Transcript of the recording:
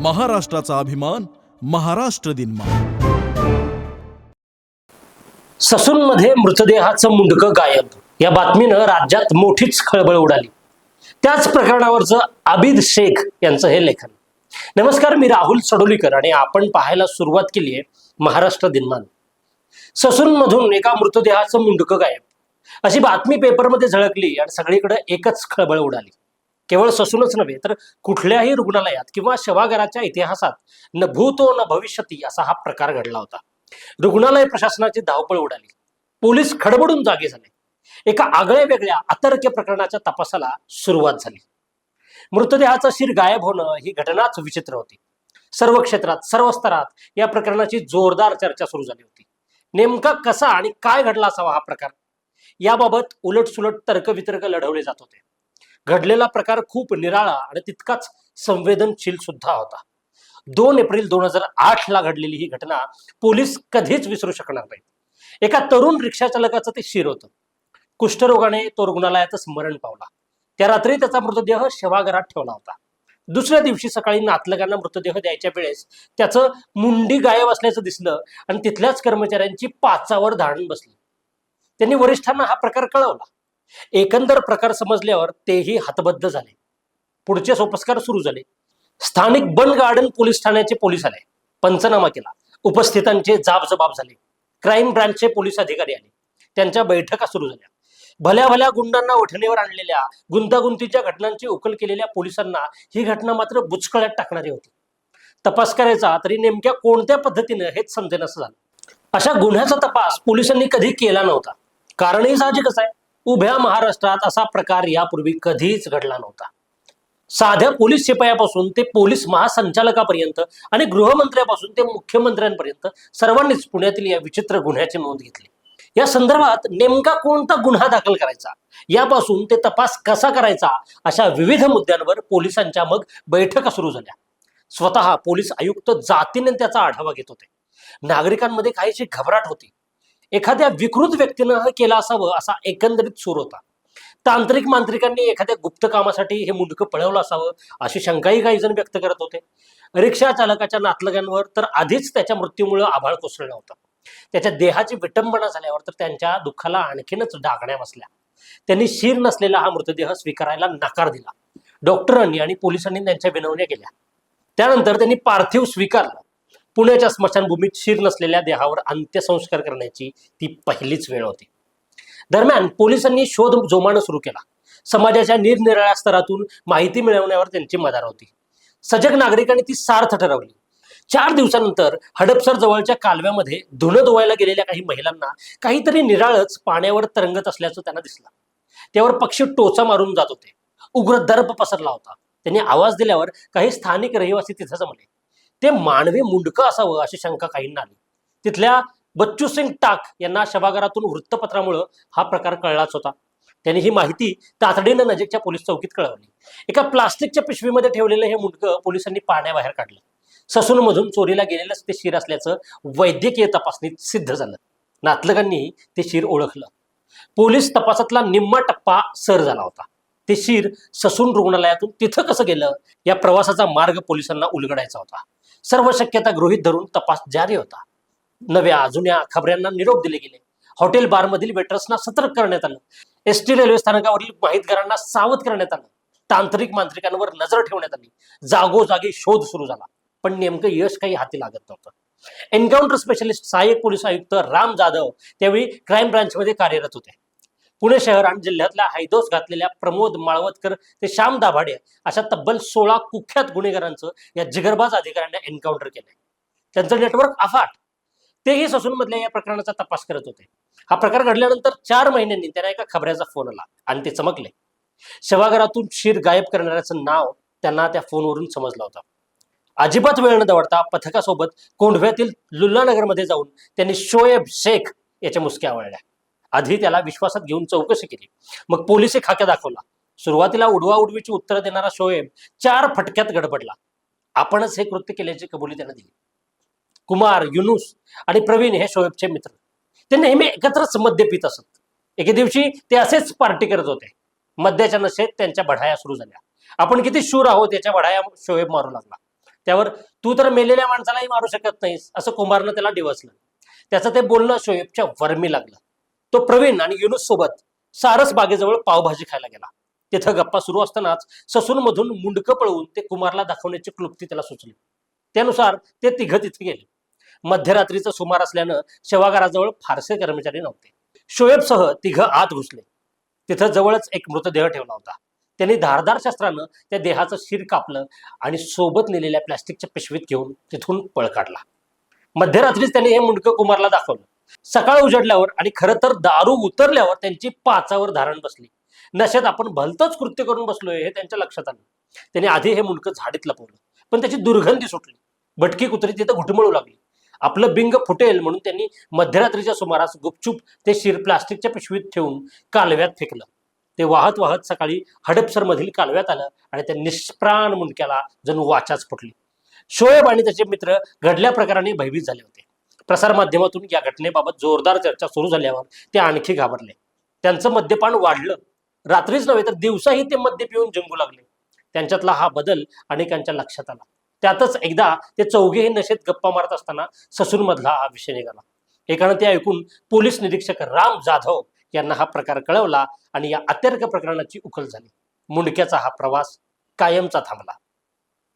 महाराष्ट्राचा अभिमान महाराष्ट्र दिनमा ससूनमध्ये मृतदेहाचं मुंडकं गायब. या बातमीनं राज्यात मोठीच खळबळ उडाली. त्याच प्रकरणावरचं आबिद शेख यांचं हे लेखन. नमस्कार मी राहुल सडोलीकर आणि आपण पाहायला सुरुवात केली आहे महाराष्ट्र दिनमान. ससूनमधून एका मृतदेहाचं मुंडकं गायब. अशी बातमी पेपरमध्ये झळकली आणि सगळीकडे एकच खळबळ उडाली. केवळ ससूनच नव्हे तर कुठल्याही रुग्णालयात किंवा शवागाराच्या इतिहासात न भूतो न भविष्यती असा हा प्रकार घडला होता. रुग्णालय प्रशासनाची धावपळ उडाली. पोलीस खडबडून जागे झाले. एका आगळ्या वेगळ्या अतर्क्य प्रकरणाच्या तपासाला सुरुवात झाली. मृतदेहाचा शिर गायब होणं ही घटनाच विचित्र होती. सर्व क्षेत्रात सर्व स्तरात या प्रकरणाची जोरदार चर्चा सुरू झाली होती. नेमका कसा आणि काय घडला असावा हा प्रकार? याबाबत उलटसुलट तर्कवितर्क लढवले जात होते. घडलेला प्रकार खूप निराळा आणि तितकाच संवेदनशील सुद्धा होता. दोन एप्रिल दोन हजार आठ ला घडलेली ही घटना पोलीस कधीच विसरू शकणार नाही एका तरुण रिक्षा चालकाचं ते शिर होतं. कुष्ठरोगाने तो रुग्णालयाचं स्मरण पावला. त्या रात्री त्याचा मृतदेह शवागरात ठेवला होता. दुसऱ्या दिवशी सकाळी नातलगांना मृतदेह द्यायच्या वेळेस त्याचं मुंडी गायब असल्याचं दिसलं आणि तिथल्याच कर्मचाऱ्यांची पाचावर धारण बसली. त्यांनी वरिष्ठांना हा प्रकार कळवला. एकंदर प्रकार समजल्यावर तेही हतबद्ध झाले. पुढचे सोपस्कार सुरू झाले. स्थानिक बन गार्डन पोलीस ठाण्याचे पोलीस आले. पंचनामा केला. उपस्थितांचे जाब जबाब झाले. क्राईम ब्रांचचे पोलीस अधिकारी आले. त्यांच्या बैठका सुरू झाल्या. भल्या भल्या गुंडांना उठणीवर आणलेल्या गुंतागुंतीच्या घटनांची उकल केलेल्या पोलिसांना ही घटना मात्र बुचकळ्यात टाकणारी होती. तपास करायचा तरी नेमक्या कोणत्या पद्धतीनं हेच समजेनसं झालं? अशा गुन्ह्याचा तपास पोलिसांनी कधी केला नव्हता. कारणही साहजिकच आहे. उभ्या महाराष्ट्रात असा प्रकार यापूर्वी कधीच घडला नव्हता. साध्या पोलीस शिपायापासून ते पोलीस महासंचालकापर्यंत आणि गृहमंत्र्यापासून ते मुख्यमंत्र्यांपर्यंत सर्वांनीच पुण्यातील या विचित्र गुन्ह्याची नोंद घेतली. या संदर्भात नेमका कोणता गुन्हा दाखल करायचा? यापासून ते तपास कसा करायचा? अशा विविध मुद्द्यांवर पोलिसांच्या मग बैठका सुरू झाल्या. स्वतः पोलीस आयुक्त जातीने त्याचा आढावा घेत होते. नागरिकांमध्ये काहीशी घबराट होती. एखाद्या विकृत व्यक्तीनं केला केलं असावं असा एकंदरीत सूर होता. तांत्रिक मांत्रिकांनी एखाद्या गुप्त कामासाठी हे मुंडकं पळवलं असावं अशी शंकाही काही जण व्यक्त करत होते. रिक्षा चालकाच्या नातलगांवर तर आधीच त्याच्या मृत्यूमुळे आभाळ कोसळलं होतं. त्याच्या देहाची विटंबना झाल्यावर तर त्यांच्या दुःखाला आणखीनच डागण्या बसल्या. त्यांनी शीर नसलेला हा मृतदेह स्वीकारायला नकार दिला. डॉक्टरांनी आणि पोलिसांनी त्यांच्या विनवण्या केल्या. त्यानंतर त्यांनी पार्थिव स्वीकारला. पुण्याच्या स्मशानभूमीत शिर नसलेल्या देहावर अंत्यसंस्कार करण्याची ती पहिलीच वेळ होती. दरम्यान पोलिसांनी शोध जोमानं सुरू केला. समाजाच्या निरनिराळ्या स्तरातून माहिती मिळवण्यावर त्यांची मदार होती. सजग नागरिकांनी ती सार्थ ठरवली. चार दिवसानंतर हडपसर जवळच्या कालव्यामध्ये धुणं धुवायला गेलेल्या काही महिलांना काहीतरी निराळच पाण्यावर तरंगत असल्याचं त्यांना दिसलं. त्यावर पक्षी टोचा मारून जात होते. उग्र दर्प पसरला होता. त्यांनी आवाज दिल्यावर काही स्थानिक रहिवासी तिथं जमले. ते मानवी मुंडकं असावं अशी शंका काहींना आली. तिथल्या बच्चू सिंग टाक यांना सभागारातून वृत्तपत्रामुळं हा प्रकार कळलाच होता. त्यांनी ही माहिती तातडीनं नजीकच्या पोलीस चौकीत कळवली. एका प्लास्टिकच्या पिशवीमध्ये ठेवलेलं हे मुंडकं पोलिसांनी पाण्याबाहेर काढलं. ससूनमधून चोरीला गेलेलंच ते शिर असल्याचं वैद्यकीय तपासणीत सिद्ध झालं. नातलगांनी ते शिर ओळखलं. पोलीस तपासातला निम्मा टप्पा सर झाला होता. ते शिर ससून रुग्णालयातून तिथं कसं गेलं या प्रवासाचा मार्ग पोलिसांना उलगडायचा होता. सर्व शक्यता गृहीत धरून तपास जारी होता. नव्या जुन्या खबऱ्यांना निरोप दिले गेले. हॉटेल बारमधील वेटर्सना सतर्क करण्यात आलं. एस टी रेल्वे स्थानकावरील माहितगारांना सावध करण्यात आलं. तांत्रिक मांत्रिकांवर नजर ठेवण्यात आली. जागोजागी शोध सुरू झाला. पण नेमकं यश काही हाती लागत नव्हतं. एन्काउंटर स्पेशलिस्ट सहाय्यक पोलीस आयुक्त राम जाधव त्यावेळी क्राईम ब्रांचमध्ये कार्यरत होते. पुणे शहर आणि जिल्ह्यातल्या हैदोस घातलेल्या प्रमोद माळवतकर ते श्याम दाभाडे अशा तब्बल सोळा कुख्यात गुन्हेगारांचं या जिगरबाज अधिकाऱ्यांना एन्काउंटर केलंय. त्यांचं नेटवर्क अफाट. तेही ससूनमधल्या या प्रकरणाचा तपास करत होते. हा प्रकार घडल्यानंतर चार महिन्यांनी त्यांना एका खबऱ्याचा फोन आला आणि ते चमकले. शवागारातून शीर गायब करणाऱ्याचं नाव त्यांना त्या फोनवरून समजलं होतं. अजिबात वेळ न दवडता पथकासोबत कोंढव्यातील लुल्लानगरमध्ये जाऊन त्यांनी शोएब शेख याच्या मुसक्या आवळल्या. आधी त्याला विश्वासात घेऊन चौकशी केली. मग पोलीस खाक्या दाखवला. सुरुवातीला उडवा उडवीची उत्तरं देणारा शोएब चार फटक्यात गडबडला. आपणच हे कृत्य केल्याची कबुली त्यानं दिली. कुमार युनुस आणि प्रवीण हे शोएबचे मित्र. ते नेहमी एकत्रच मद्य पित असत. एके दिवशी ते असेच पार्टी करत होते. मद्याच्या नशेत त्यांच्या बढाया सुरू झाल्या. आपण किती शूर आहोत याच्या बढाया शोएब मारू लागला. त्यावर तू तर मेलेल्या माणसालाही मारू शकत नाहीस असं कुमारनं त्याला डिवसलं. त्याचं ते बोलणं शोएबच्या वर्मी लागलं. तो प्रवीण आणि युनुस सोबत सारस बागेजवळ पावभाजी खायला गेला. तिथं गप्पा सुरू असतानाच ससूनमधून मुंडकं पळवून ते कुमारला दाखवण्याची क्लुप्ती त्याला सुचली. त्यानुसार ते तिघं तिथे गेले. मध्यरात्रीचं सुमार असल्यानं सेवागाराजवळ फारसे कर्मचारी नव्हते. शोएबसह तिघं आत घुसले. तिथं जवळच एक मृतदेह ठेवला होता. त्यांनी धारदार शस्त्रानं त्या देहाचं शिर कापलं आणि सोबत नेलेल्या प्लॅस्टिकच्या पिशवीत घेऊन तिथून पळ काढला. मध्यरात्रीच त्यांनी हे मुंडकं कुमारला दाखवलं. सकाळ उजडल्यावर आणि खरं तर दारू उतरल्यावर त्यांची पाचावर धारण बसली. नशेत आपण भलतंच कृत्य करून बसलोय हे त्यांच्या लक्षात आलं. त्यांनी आधी हे मुंडकं झाडीत लपवलं. पण त्याची दुर्गंधी सुटली. भटकी कुत्री तिथं घुटमळू लागली. आपलं बिंग फुटेल म्हणून त्यांनी मध्यरात्रीच्या सुमारास गुपचूप ते शिर प्लास्टिकच्या पिशवीत ठेवून कालव्यात फेकलं. ते वाहत वाहत सकाळी हडपसर मधील कालव्यात आलं आणि त्या निष्प्राण मुंडक्याला जणू वाचाच फुटली. शोएब आणि त्याचे मित्र घडल्या प्रकाराने भयभीत झाले होते. प्रसारमाध्यमातून या घटनेबाबत जोरदार चर्चा सुरू झाल्यावर ते आणखी घाबरले. त्यांचं मद्यपान वाढलं. रात्रीच नव्हे तर दिवसाही ते मद्य पिऊन जंगू लागले. त्यांच्यातला हा बदल अनेकांच्या लक्षात आला. त्यातच एकदा ते चौघेही नशेत गप्पा मारत असताना ससूनमधला हा विषय निघाला. एकानं ते ऐकून पोलीस निरीक्षक राम जाधव यांना हा प्रकार कळवला आणि या अत्यर्क प्रकरणाची उकल झाली. मुंडक्याचा हा प्रवास कायमचा थांबला.